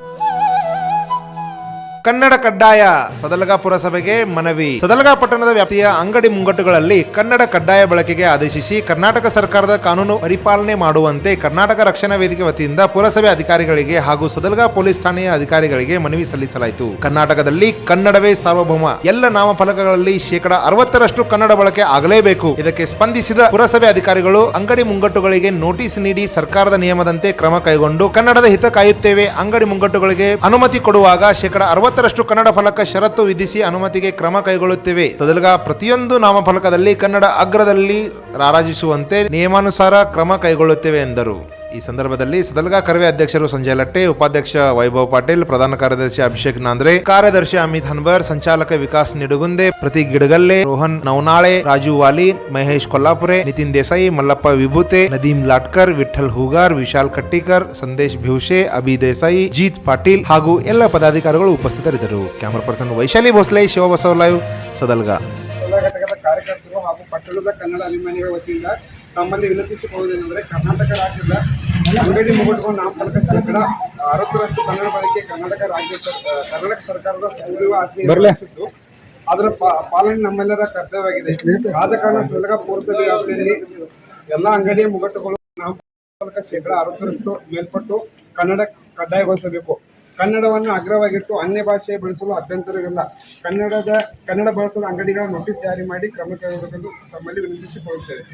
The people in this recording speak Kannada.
Bye. ಕನ್ನಡ ಕಡ್ಡಾಯ ಸದಲಗ ಪುರಸಭೆಗೆ ಮನವಿ. ಸದಲಗ ಪಟ್ಟಣದ ವ್ಯಾಪ್ತಿಯ ಅಂಗಡಿ ಮುಂಗಟ್ಟುಗಳಲ್ಲಿ ಕನ್ನಡ ಕಡ್ಡಾಯ ಬಳಕೆಗೆ ಆದೇಶಿಸಿ ಕರ್ನಾಟಕ ಸರ್ಕಾರದ ಕಾನೂನು ಪರಿಪಾಲನೆ ಮಾಡುವಂತೆ ಕರ್ನಾಟಕ ರಕ್ಷಣಾ ವೇದಿಕೆ ವತಿಯಿಂದ ಪುರಸಭೆ ಅಧಿಕಾರಿಗಳಿಗೆ ಹಾಗೂ ಸದಲಗ ಪೊಲೀಸ್ ಠಾಣೆಯ ಅಧಿಕಾರಿಗಳಿಗೆ ಮನವಿ ಸಲ್ಲಿಸಲಾಯಿತು. ಕರ್ನಾಟಕದಲ್ಲಿ ಕನ್ನಡವೇ ಸಾರ್ವಭೌಮ. ಎಲ್ಲ ನಾಮಫಲಕಗಳಲ್ಲಿ ಶೇಕಡ ಅರವತ್ತರಷ್ಟು ಕನ್ನಡ ಬಳಕೆ ಆಗಲೇಬೇಕು. ಇದಕ್ಕೆ ಸ್ಪಂದಿಸಿದ ಪುರಸಭೆ ಅಧಿಕಾರಿಗಳು ಅಂಗಡಿ ಮುಂಗಟ್ಟುಗಳಿಗೆ ನೋಟಿಸ್ ನೀಡಿ ಸರ್ಕಾರದ ನಿಯಮದಂತೆ ಕ್ರಮ ಕೈಗೊಂಡು ಕನ್ನಡದ ಹಿತ ಕಾಯುತ್ತೇವೆ. ಅಂಗಡಿ ಮುಂಗಟ್ಟುಗಳಿಗೆ ಅನುಮತಿ ಕೊಡುವಾಗ ಶೇಕಡ ಅರವತ್ತರಷ್ಟು ಕನ್ನಡ ಫಲಕ ಷರತ್ತು ವಿಧಿಸಿ ಅನುಮತಿಗೆ ಕ್ರಮ ಕೈಗೊಳ್ಳುತ್ತಿವೆ. ತದಲ್ಗ ಪ್ರತಿಯೊಂದು ನಾಮಫಲಕದಲ್ಲಿ ಕನ್ನಡ ಅಗ್ರದಲ್ಲಿ ರಾರಾಜಿಸುವಂತೆ ನಿಯಮಾನುಸಾರ ಕ್ರಮ ಕೈಗೊಳ್ಳುತ್ತೇವೆ ಎಂದರು. ಈ ಸಂದರ್ಭದಲ್ಲಿ ಸದಲ್ಗಾ ಕರ್ವೆ ಅಧ್ಯಕ್ಷರು ಸಂಜಯ್ ಲಟ್ಟೆ, ಉಪಾಧ್ಯಕ್ಷ ವೈಭವ್ ಪಾಟೀಲ್, ಪ್ರಧಾನ ಕಾರ್ಯದರ್ಶಿ ಅಭಿಷೇಕ್ ನಾಂದ್ರೆ, ಕಾರ್ಯದರ್ಶಿ ಅಮಿತ್ ಹನ್ಬರ್ ಸಂಚಾಲಕ ವಿಕಾಸ್ ನಿಡುಗುಂದೆ, ಪ್ರತಿ ಗಿಡಗಲ್ಲೆ ರೋಹನ್ ನವನಾಳೆ ರಾಜು ವಾಲಿ, ಮಹೇಶ್ ಕೊಲ್ಲಾಪುರೆ, ನಿತಿನ್ ದೇಸಾಯಿ, ಮಲ್ಲಪ್ಪ ವಿಭೂತೆ ನದೀಮ್ ಲಾಟ್ಕರ್ ವಿಠಲ್ ಹೂಗಾರ್, ವಿಶಾಲ್ ಕಟ್ಟಿಕರ್, ಸಂದೇಶ್ ಭಿವಶೆ ಅಭಿ ದೇಸಾಯಿ, ಜೀತ್ ಪಾಟೀಲ್ ಹಾಗೂ ಎಲ್ಲ ಪದಾಧಿಕಾರಿಗಳು ಉಪಸ್ಥಿತರಿದ್ದರು. Camera person Vaishali Bhosle Shivabasava live, Sadalga. ಕಾರ್ಯಕರ್ತರು ಹಾಗೂ ಪಟ್ಟಣದ ಕನ್ನಡ ಅಭಿಮಾನಿಗಳ ವತಿಯಿಂದ ತಮ್ಮಲ್ಲಿ ವಿನಂತಿಸಿಕೊಳ್ಳುವುದೇನೆಂದರೆ ಕರ್ನಾಟಕ ರಾಜ್ಯದ ಅಂಗಡಿ ಮುಗುಟುಗಳು ನಾಮಫಲಕ ಕನ್ನಡ ಅರವತ್ತರಷ್ಟು ಕನ್ನಡ ಬಳಕೆ ಕರ್ನಾಟಕ ರಾಜ್ಯ ಕರ್ನಾಟಕ ಸರ್ಕಾರದ ಸುಗ್ರೀವ ಆಜ್ಞೆ ಅದರ ಪಾಲನೆ ನಮ್ಮೆಲ್ಲರ ಕರ್ತವ್ಯವಾಗಿದೆ. ಆದ ಕಾರಣ ಸದಗ ಪುರಸಭೆ ವ್ಯಾಪ್ತಿಯಲ್ಲಿ ಎಲ್ಲ ಅಂಗಡಿಯ ಮುಗಟ್ಟುಗಳು ನಾಮಫಲಕ ಶೇಕಡ ಅರವತ್ತರಷ್ಟು ಮೇಲ್ಪಟ್ಟು ಕನ್ನಡ ಕಡ್ಡಾಯಗೊಳಿಸಬೇಕು. ಕನ್ನಡವನ್ನು ಅಗ್ರವಾಗಿಟ್ಟು ಅನ್ಯ ಭಾಷೆ ಬಳಸಲು ಅಭ್ಯಂತರವಿಲ್ಲ. ಕನ್ನಡದ ಕನ್ನಡ ಬಳಸಲು ಅಂಗಡಿಗಳ ನೋಟಿಸ್ ಜಾರಿ ಮಾಡಿ ಕ್ರಮ ಕೈಗೊಳ್ಳಬೇಕೆಂದು ತಮ್ಮಲ್ಲಿ ವಿನಂತಿಸಿಕೊಳ್ಳುತ್ತೇವೆ.